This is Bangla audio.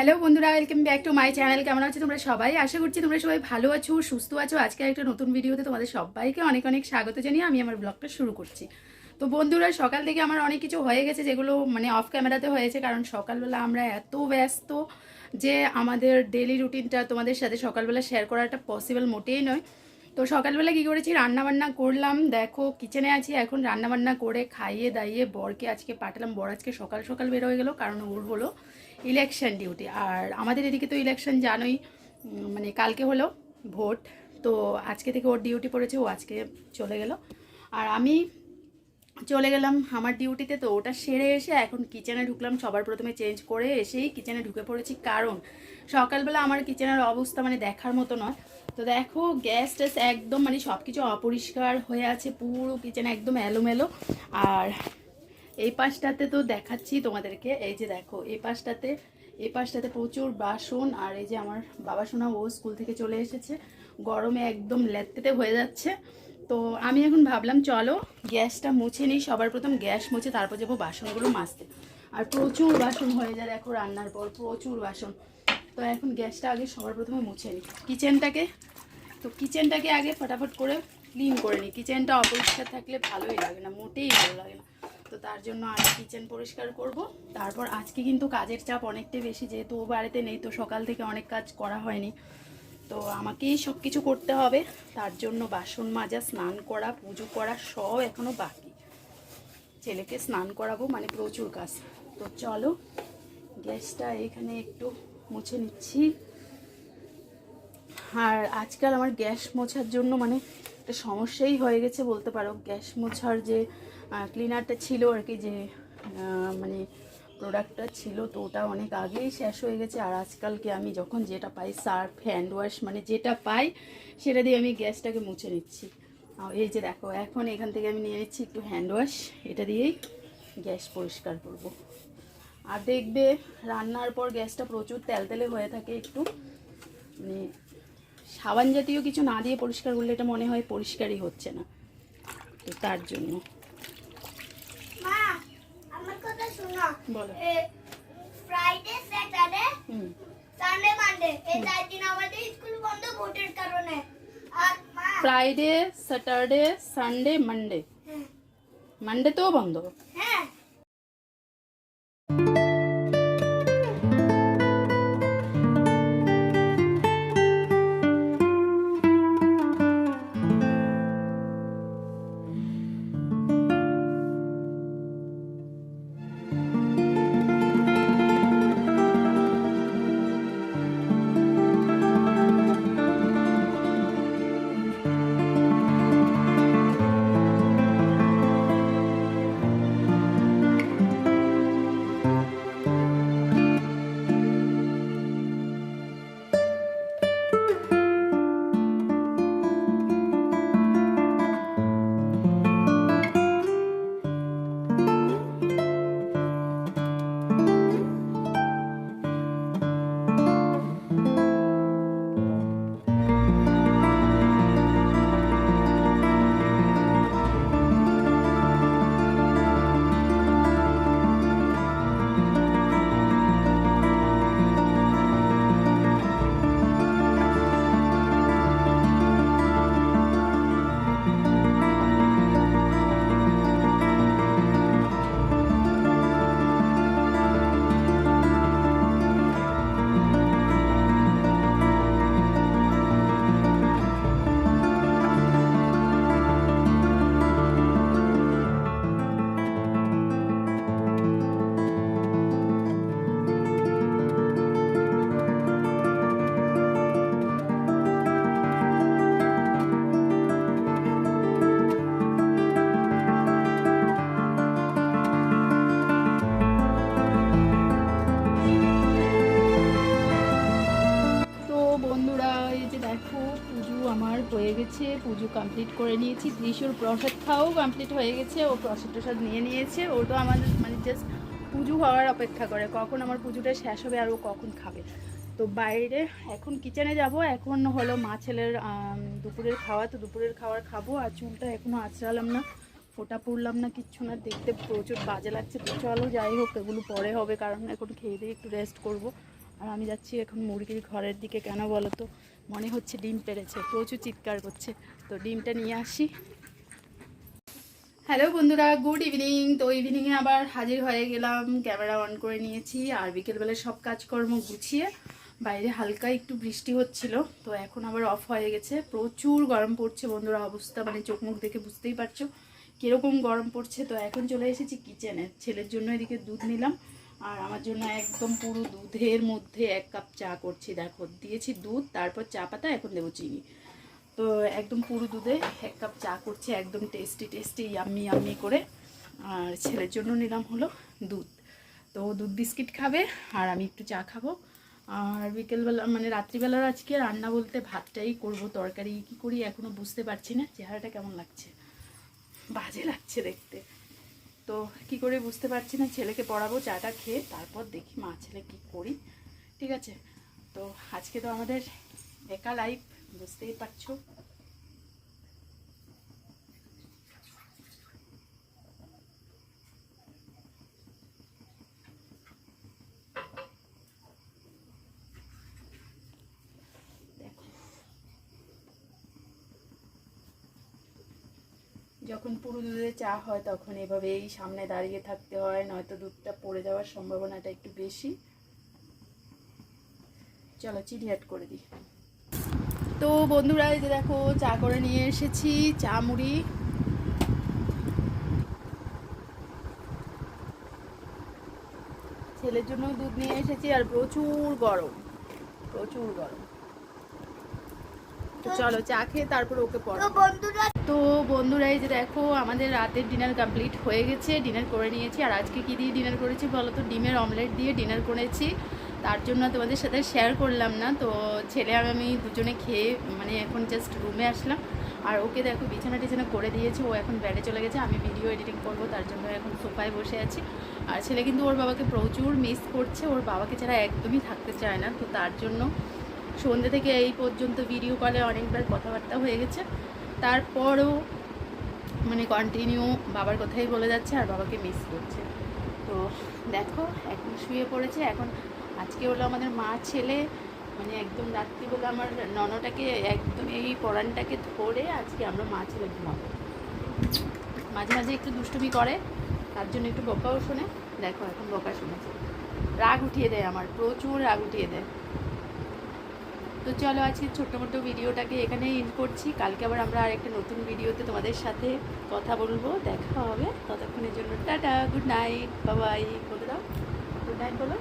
হ্যালো বন্ধুরা welcome back to my channel কেমন আছো তোমরা সবাই? আশা করছি তোমরা সবাই ভালো আছো, সুস্থ আছো। আজকে একটা নতুন ভিডিওতে তোমাদের সবাইকে অনেক অনেক স্বাগত জানিয়ে আমি আমার ব্লগটা শুরু করছি। তো বন্ধুরা, সকাল থেকে আমার অনেক কিছু হয়ে গেছে, যেগুলো মানে অফ ক্যামেরাতে হয়েছে, কারণ সকালবেলা আমরা এত ব্যস্ত যে আমাদের ডেলি রুটিনটা তোমাদের সাথে সকালবেলা শেয়ার করাটা পসিবল মোটেই নয়। তো সকালবেলা কী করেছি? রান্নাবান্না করলাম। দেখো কিচেনে আছি এখন রান্না বান্না করে খাইয়ে দাইয়ে বরকে আজকে পাঠালাম। বর আজকে সকাল সকাল বের হয়ে গেলো, কারণ ওর হলো ইলেকশন ডিউটি আর আমাদের এদিকে তো ইলেকশন জানোই মানে কালকে হলো ভোট, তো আজকে থেকে ওর ডিউটি পড়েছে, ও আজকে চলে গেল। আর আমি চলে গেলাম আমার ডিউটিতে তো ওটা সেরে এসে এখন কিচেনে ঢুকলাম, সবার প্রথমে চেঞ্জ করে এসেই কিচেনে ঢুকে পড়েছি। কারণ সকালবেলা আমার কিচেনের অবস্থা মানে দেখার মতো নয়। তো দেখো গ্যাস ট্যাস একদম মানে সব কিছু অপরিষ্কার হয়ে আছে, পুরো কিচেন একদম এলোমেলো। আর এই পাশটাতে তো দেখাচ্ছি তোমাদেরকে, এই যে দেখো, এই পাশটাতে এই পাশটাতে প্রচুর বাসন, আর এই যে আমার বাবা সোনা, ও স্কুল থেকে চলে এসেছে। গরমে একদম লেত্তেতে হয়ে যাচ্ছে। তো আমি এখন ভাবলাম, চলো গ্যাসটা মুছে নিই, সবার প্রথম গ্যাস মুছে তারপর যাব বাসনগুলো মাজতে। আর প্রচুর বাসন হয়ে যায়, দেখো রান্নার পর প্রচুর বাসন। তো এখন গ্যাসটা আগে সবার প্রথমে মুছে নিই। কিচেনটাকে, তো কিচেনটাকে আগে ফটাফট করে ক্লিন করে নিই। কিচেনটা অপরিষ্কার থাকলে ভালোই লাগে না, মোটেই ভালো লাগে না। তো তার জন্য আগে কিচেন পরিষ্কার করব। তারপর আজকে কিন্তু কাজের চাপ অনেকটাই বেশি, যেহেতু ও বাড়িতে নেই, তো সকাল থেকে অনেক কাজ করা হয়নি। তো আমাকেই সব কিছু করতে হবে। তার জন্য বাসন মাজা, স্নান করা, পুজো করা সব এখনও বাকি। ছেলেকে স্নান করাবো মানে প্রচুর কাজ। তো চলো, গ্যাসটা এখানে একটু মুছে নিচ্ছি। আর আজকাল আমার গ্যাস মোছার জন্য মানে একটা সমস্যাই হয়ে গেছে, বলতে পারো। গ্যাস মোছার যে ক্লিনারটা ছিল আর কি যে মানে প্রোডাক্টটা ছিল, তো ওটা অনেক আগেই শেষ হয়ে গেছে। আর আজকালকে আমি যখন যেটা পাই সার্ফ হ্যান্ড ওয়াশ মানে যেটা পাই, সেটা দিয়ে আমি গ্যাসটাকে মুছে নিচ্ছি। এই যে দেখো, এখন এখান থেকে আমি নিয়ে নিচ্ছি একটু হ্যান্ড ওয়াশ এটা দিয়েই গ্যাস পরিষ্কার করব। আর দেখবে, রান্নার পর গ্যাসটা প্রচুর তেলতেলে হয়ে থাকে একটু। মানে সাবান জাতীয় কিছু না দিয়ে পরিষ্কার করলে এটা মনে হয় পরিষ্কারই হচ্ছে না। তো তার জন্য। বলো ফ্রাইডে স্যাটারডে হুম সানডে মানডে এই চার দিন আমাদের স্কুল বন্ধ ভোটের কারণে আর মা ফ্রাইডে স্যাটারডে সানডে মানডে হ্যাঁ, মানডেতেও বন্ধ হ্যাঁ হয়ে গেছে, পুজো কমপ্লিট করে নিয়েছি। ত্রিশুর প্রসাদ খাওয়াও কমপ্লিট হয়ে গেছে, ও প্রসাদ টসাদ নিয়ে নিয়েছে। ও তো আমাদের মানে জাস্ট পুজো হওয়ার অপেক্ষা করে, কখন আমার পুজোটা শেষ হবে আর ও কখন খাবে। তো বাইরে এখন কিচেনে যাব, এখন হলো মা ছেলের দুপুরের খাওয়া, তো দুপুরের খাওয়ার খাব। আর চুলটা এখনও আঁচড়ালাম না, ফোটা পড়লাম না, কিচ্ছু না, দেখতে প্রচুর বাজে লাগছে। তো চলো যাই হোক, এগুলো পরে হবে, কারণ এখন খেয়ে দিয়ে একটু রেস্ট করব। আর আমি যাচ্ছি এখন মুরগির ঘরের দিকে কেন বলো তো? মনে হচ্ছে ডিম পেড়েছে প্রচুর চিৎকার করছে। তো ডিমটা নিয়ে আসি। হ্যালো বন্ধুরা, গুড ইভিনিং। তো ইভিনিংয়ে আবার হাজির হয়ে গেলাম, ক্যামেরা অন করে নিয়েছি আর বিকেলবেলা সব কাজকর্ম গুছিয়ে বাইরে হালকা একটু বৃষ্টি হচ্ছিল, তো এখন আবার অফ হয়ে গেছে। প্রচুর গরম পড়ছে বন্ধুরা, অবস্থা মানে চোখ মুখ দেখে বুঝতেই পারছ। কীরকম গরম পড়ছে, তো এখন চলে এসেছি কিচেনে ছেলের জন্য এদিকে দুধ নিলাম। আর আমার জন্য একদম পুরো দুধের মধ্যে এক কাপ চা করছি, দেখো। দিয়েছি দুধ, তারপর চা পাতা, এখন দেবো চিনি। তো একদম পুরো দুধে এক কাপ চা করছি, একদম টেস্টি টেস্টি ইয়াম্মি ইয়াম্মি করে। আর ছেলের জন্য নিলাম হলো দুধ। তো দুধ বিস্কিট খাবে, আর আমি একটু চা খাব। আর বিকেলবেলা মানে রাত্রিবেলার আজকে রান্না বলতে ভাতটাই করব, তরকারি কি করি এখনও বুঝতে পারছি না। চেহারাটা কেমন লাগছে? বাজে লাগছে দেখতে। তো কি করে বুঝতে পারছি না, ছেলেকে পড়াবো, চাটা খেয়ে তারপর দেখি মা ছেলে কি করি। ঠিক আছে? তো আজকে তো আমাদের একা লাইফ বুঝতেই পারছ। যখন পুরো দুধে চা হয় তখন এভাবেই সামনে দাঁড়িয়ে থাকতে হয়, নয়তো দুধটা পড়ে যাওয়ার সম্ভাবনাটা একটু বেশি। চলো, চিনি অ্যাড করে দিই। তো বন্ধুরা, এই যে দেখো, চা করে নিয়ে এসেছি, চা মুড়ি। ছেলের জন্য দুধ নিয়ে এসেছি আর প্রচুর গরম প্রচুর গরম। তো চলো চা খেয়ে তারপর ওকে তো বন্ধুরা তো বন্ধুরা এই যে দেখো আমাদের রাতের ডিনার কমপ্লিট হয়ে গেছে ডিনার করে নিয়েছি। আর আজকে কী দিয়ে ডিনার করেছি বলো তো? ডিমের অমলেট দিয়ে ডিনার করেছি। তার জন্য তোমাদের সাথে শেয়ার করলাম না। তো ছেলে আর আমি দুজনে খেয়ে মানে এখন জাস্ট রুমে আসলাম। আর ওকে দেখো বিছানা টিছানা করে দিয়েছে। ও এখন বেডে চলে গেছে। আমি ভিডিও এডিটিং করব তার জন্য এখন সোফায় বসে আছি। আর ছেলে কিন্তু ওর বাবাকে প্রচুর মিস করছে। ওর বাবাকে ছাড়া একদমই থাকতে চায় না। তো তার জন্য সন্ধ্যে থেকে এই পর্যন্ত ভিডিও কলে অনেকবার কথাবার্তা হয়ে গেছে। তারপরও মানে কন্টিনিউ বাবার কথাই বলে যাচ্ছে আর বাবাকে মিস করছে। তো দেখো, এখন শুয়ে পড়েছে। এখন আজকে হলো আমাদের মা ছেলে মানে একদম রাত্রিবেলা আমার ননটাকে একদম এই পরানটাকে ধরে আজকে আমরা মা ছেলে ঘুমাবো। মাঝে মাঝে একটু দুষ্টুমি করে, তার জন্য একটু বকাও শোনে। দেখো, এখন বকা শুনেছে। রাগ উঠিয়ে দেয় আমার, প্রচুর রাগ উঠিয়ে দেয়। তো চলো আজকে ছোট্ট মোটো ভিডিওটাকে এখানে এন্ড করছি। কালকে আবার আমরা আরেকটা নতুন ভিডিওতে তোমাদের সাথে কথা বলব। দেখা হবে। ততক্ষণের জন্য টাটা গুড নাইট বাবাই বলে দাও গুড নাইট বলো।